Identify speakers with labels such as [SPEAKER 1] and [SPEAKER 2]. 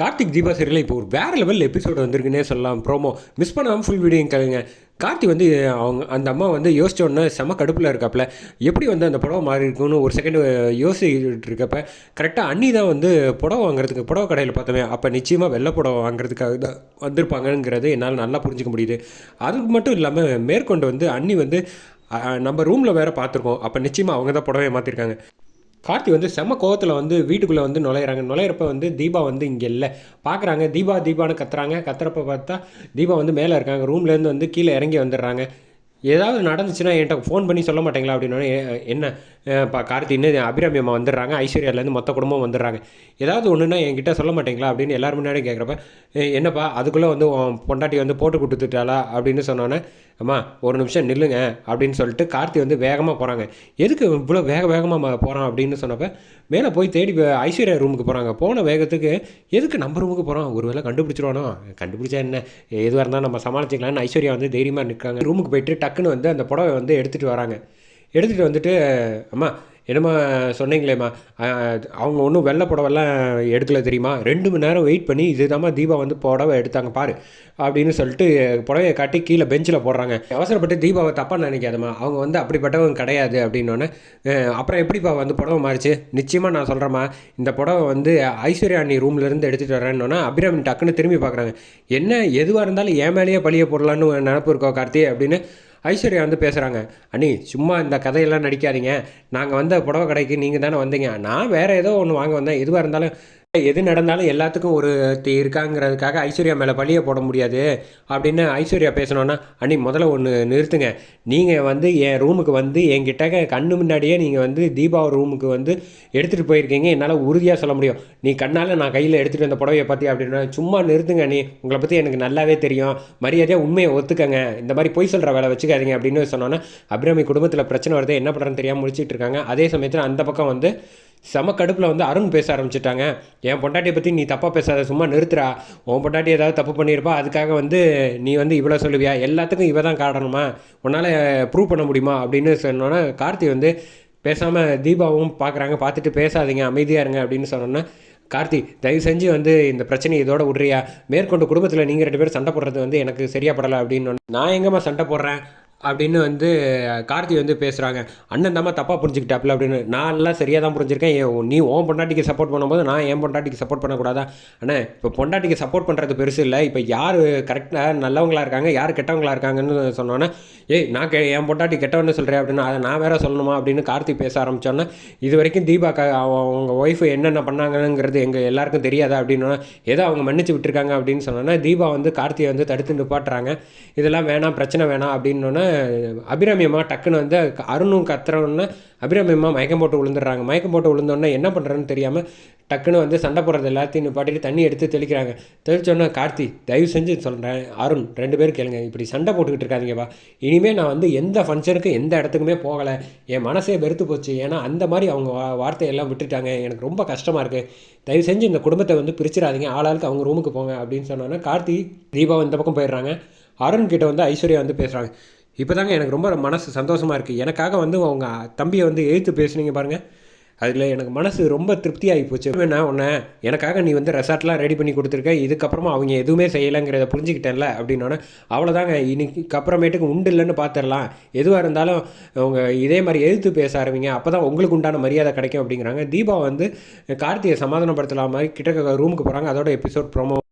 [SPEAKER 1] Karthik Deepa serial இப்போ ஒரு வேறு லெவல் எபிசோடு வந்திருக்குன்னே சொல்லலாம். ப்ரோமோ மிஸ் பண்ணாமல் ஃபுல் வீடியோ கேளுங்க. கார்த்தி வந்து அவங்க அந்த அம்மா வந்து யோசிச்ச உடனே செம கடுப்பில் இருக்காப்புல எப்படி வந்து அந்த புடவை மாறி இருக்குன்னு ஒரு செகண்ட் யோசிச்சுட்டு இருக்கப்ப கரெக்டாக அண்ணி தான் வந்து புடவை வாங்குறதுக்கு புடவை கடையில் பார்த்தோமே அப்போ நிச்சயமாக வெள்ளை புடவை வாங்குறதுக்காக தான் வந்திருப்பாங்கங்கிறது என்னால் நல்லா புரிஞ்சுக்க முடியுது. அதுக்கு மட்டும் இல்லாமல் மேற்கொண்டு வந்து அண்ணி வந்து நம்ம ரூமில் வேறு பார்த்துருக்கோம். அப்போ நிச்சயமாக அவங்க தான் புடவையை மாற்றிருக்காங்க கார்த்தி வந்து செம்ம கோவத்தில் வந்து வீட்டுக்குள்ளே வந்து நுழையிறாங்க. நுழையிறப்ப வந்து தீபா வந்து இங்கே இல்லை. பார்க்குறாங்க தீபா தீபான்னு கத்துறாங்க. கத்துறப்ப பார்த்தா தீபா வந்து மேலே இருக்காங்க. ரூம்லேருந்து வந்து கீழே இறங்கி வந்துடுறாங்க. ஏதாவது நடந்துச்சுன்னா என்கிட்ட ஃபோன் பண்ணி சொல்ல மாட்டேங்களா அப்படின்னோடனே என்ன இப்போ கார்த்தி இன்னும் அபிராமி அம்மா வந்துடுறாங்க ஐஸ்வர்யாலேருந்து மொத்த குடும்பம் வந்துடுறாங்க. ஏதாவது ஒன்றுனா என்கிட்ட சொல்ல மாட்டேங்களா? அப்படின்னு எல்லாரும் முன்னாடி கேட்குறப்ப என்னப்பா அதுக்குள்ளே வந்து உன் பொண்டாட்டி வந்து போட்டு கொடுத்துட்டாளா? அப்படின்னு சொன்னோன்னே அம்மா ஒரு நிமிஷம் நில்லுங்க அப்படின்னு சொல்லிட்டு கார்த்தி வந்து வேகமாக போகிறாங்க எதுக்கு இவ்வளோ வேக வேகமாக போகிறான் அப்படின்னு சொன்னப்போ மேலே போய் தேடி ஐஸ்வர்யா ரூமுக்கு போகிறாங்க போன வேகத்துக்கு எதுக்கு நம்ம ரூமுக்கு போகிறோம் ஒருவேளை கண்டுபிடிச்சிருவானோ? கண்டுபிடிச்சா என்ன? எதுவாக இருந்தாலும் நம்ம சமாளிச்சிக்கலாம்னு ஐஸ்வர்யா வந்து தைரியமாக நிற்காங்க ரூமுக்கு போயிட்டு டக் டக்குன்னு வந்து அந்த புடவை வந்து எடுத்துகிட்டு வராங்க. எடுத்துகிட்டு வந்துட்டு அம்மா என்னம்மா சொன்னீங்களேம்மா? அவங்க ஒன்றும் வெள்ளை புடவெல்லாம் எடுக்கல தெரியுமா? ரெண்டு மணி நேரம் வெயிட் பண்ணி இதுதாம்மா தீபா வந்து புடவை எடுத்தாங்க பாரு அப்படின்னு சொல்லிட்டு புடவையை காட்டி கீழே பெஞ்சில் போடுறாங்க. அவசரப்பட்டு தீபாவை தப்பாக நினைக்காதம்மா. அவங்க வந்து அப்படிப்பட்டவங்க கிடையாது அப்படின்னோடனே அப்புறம் எப்படிப்பா வந்து புடவை மாறிச்சு? நிச்சயமாக நான் சொல்கிறேம்மா இந்த புடவை வந்து ஐஸ்வர்யா அண்ணி ரூம்லேருந்து எடுத்துகிட்டு வரேன்னொன்னே அபிராமி டக்குன்னு திரும்பி பார்க்குறாங்க. என்ன எதுவாக இருந்தாலும் என் மேலேயே பழிய போடலான்னு நினப்பு இருக்கோ கார்த்தி அப்படின்னு ஐஸ்வர்யா வந்து பேசுகிறாங்க அண்ணி சும்மா இந்த கதையெல்லாம் நடிக்காதீங்க. நாங்கள் வந்த புடவை கடைக்கு நீங்கள் தானே வந்தீங்க. நான் வேறு ஏதோ ஒன்று வாங்க வந்தேன். எதுவாக இருந்தாலும் எது நடந்தாலும் எல்லாத்துக்கும் ஒரு தி இருக்காங்கிறதுக்காக ஐஸ்வர்யா மேலே பழியை போட முடியாது. அப்படின்னு ஐஸ்வர்யா பேசணுன்னா அண்ணி முதல்ல ஒன்று நிறுத்துங்க. நீங்கள் வந்து என் ரூமுக்கு வந்து என்கிட்ட கண்ணு முன்னாடியே நீங்கள் வந்து தீபா ரூமுக்கு வந்து எடுத்துகிட்டு போயிருக்கீங்க. என்னால் உறுதியாக சொல்ல முடியும். நீ கண்ணால் நான் கையில் எடுத்துகிட்டு வந்த புடவையை பற்றி அப்படின்னா சும்மா நிறுத்துங்க நீ உங்களை பற்றி எனக்கு நல்லாவே தெரியும். மரியாதையாக உண்மையை ஒத்துக்கங்க. இந்த மாதிரி பொய் சொல்கிற வேலை வச்சுக்காதீங்க. அப்படின்னு சொன்னோன்னா அபிராமி குடும்பத்தில் பிரச்சனை வருது. என்ன பண்ணுறதுன்னு தெரியாமல் முடிச்சுட்டு இருக்காங்க. அதே சமயத்தில் அந்த பக்கம் வந்து செம கடுப்பில் வந்து அருண் பேச ஆரம்பிச்சிட்டாங்க. என் பொண்டாட்டியை பற்றி நீ தப்பாக பேசாத சும்மா நிறுத்துறா. உன் பொண்டாட்டி ஏதாவது தப்பு பண்ணியிருப்பா அதுக்காக வந்து நீ வந்து இவ்வளோ சொல்லுவியா? எல்லாத்துக்கும் இவ தான் காரணமா? உன்னால் ப்ரூவ் பண்ண முடியுமா? அப்படின்னு சொன்னோன்னே கார்த்தி வந்து பேசாமல் தீபாவும் பார்க்குறாங்க பார்த்துட்டு பேசாதீங்க அமைதியாக இருங்க அப்படின்னு சொன்னோன்னே கார்த்தி தயவு செஞ்சு வந்து இந்த பிரச்சனை இதோட விட்றியா மேற்கொண்டு குடும்பத்தில் நீங்கள் ரெண்டு பேரும் சண்டை போடுறது வந்து எனக்கு சரியாக படலை அப்படின்னு நான் எங்கம்மா சண்டை போடுறேன்? அப்படின்னு வந்து கார்த்தி வந்து பேசுகிறாங்க அண்ணன் தாம்மா தப்பாக புரிஞ்சுக்கிட்டாப்ல அப்படின்னு. நான் எல்லாம் சரியாக தான் புரிஞ்சிருக்கேன். ஏன் நீ உன் பொண்டாட்டிக்கு சப்போர்ட் பண்ணும்போது நான் என் பொண்டாட்டிக்கு சப்போர்ட் பண்ணக்கூடாதா? அண்ணே இப்போ பொண்டாட்டிக்கு சப்போர்ட் பண்ணுறது பெருசு இல்லை. இப்போ யார் கரெக்டாக நல்லவங்களாக இருக்காங்க யார் கெட்டவங்களா இருக்காங்கன்னு சொன்னோன்னே ஏய் நான் கெ என் பொண்டாட்டி கெட்டவன்னு சொல்கிறேன் அப்படின்னு அதை நான் வேற சொல்லணுமா அப்படின்னு கார்த்தி பேச ஆரம்பித்தோன்னே இது வரைக்கும் தீபா க அவங்க ஒய்ஃபு என்னென்ன பண்ணாங்கங்கிறது எங்கள் எல்லாருக்கும் தெரியாதா அப்படின்னா ஏதோ அவங்க மன்னிச்சு விட்டுருக்காங்க அப்படின்னு சொன்னோன்னே தீபா வந்து கார்த்தியை வந்து தடுத்து நிப்பாட்டுறாங்க. இதெல்லாம் வேணாம் பிரச்சனை வேணாம் அப்படின்னோடனே அபிராமி அம்மா டக்குன்னு வந்து அருணும் கத்துறோன்னே அபிராமி அம்மா மயக்கம் போட்டு விழுந்துடுறாங்க. மயக்கம் போட்டு விழுந்தோடனே என்ன பண்ணுறேன்னு தெரியாமல் டக்குன்னு வந்து சண்டை போடுறது எல்லாத்தையும் நிப்பாட்டிட்டு தண்ணி எடுத்து தெளிக்கிறாங்க. தெளிச்சோன்னே கார்த்தி தயவு செஞ்சு சொல்கிறேன் அருண் ரெண்டு பேரும் கேளுங்க. இப்படி சண்டை போட்டுக்கிட்டு இருக்காதீங்கப்பா இனிமேல் நான் வந்து எந்த ஃபங்க்ஷனுக்கு எந்த இடத்துக்குமே போகலை. என் மனசே வெறுத்து போச்சு. ஏன்னா அந்த மாதிரி அவங்க வார்த்தையெல்லாம் விட்டுட்டாங்க. எனக்கு ரொம்ப கஷ்டமாக இருக்குது தயவு செஞ்சு இந்த குடும்பத்தை வந்து பிரிச்சிடாதீங்க. ஆளாளுக்கு அவங்க ரூமுக்கு போங்க. அப்படின்னு சொன்னோன்னே கார்த்தி தீபா இந்த பக்கம் போயிடுறாங்க. அருண் கிட்ட வந்து ஐஸ்வர்யா வந்து பேசுகிறாங்க இப்போ தாங்க எனக்கு ரொம்ப மனசு சந்தோஷமாக இருக்குது எனக்காக வந்து அவங்க தம்பியை வந்து எழுத்து பேசுனீங்க பாருங்கள் அதில் எனக்கு மனசு ரொம்ப திருப்தியாகி போச்சு. வேணா உன்னை எனக்காக நீ வந்து ரெசார்ட்லாம் ரெடி பண்ணி கொடுத்துருக்க. இதுக்கப்புறமா அவங்க எதுவுமே செய்யலைங்கிறத புரிஞ்சுக்கிட்டேன்ல அப்படின்னோடனே அவ்வளோதாங்க இன்னைக்கு அப்புறமேட்டுக்கு உண்டு இல்லைன்னு பார்த்துடலாம் எதுவாக இருந்தாலும் அவங்க இதே மாதிரி எழுத்து பேச ஆரம்பிங்க. அப்போ தான் உங்களுக்கு உண்டான மரியாதை கிடைக்கும் அப்படிங்கிறாங்க. தீபா வந்து கார்த்தியை சமாதானப்படுத்தலாம் மாதிரி கிட்ட ரூமுக்கு போகிறாங்க அதோட எபிசோட் ப்ரோமோ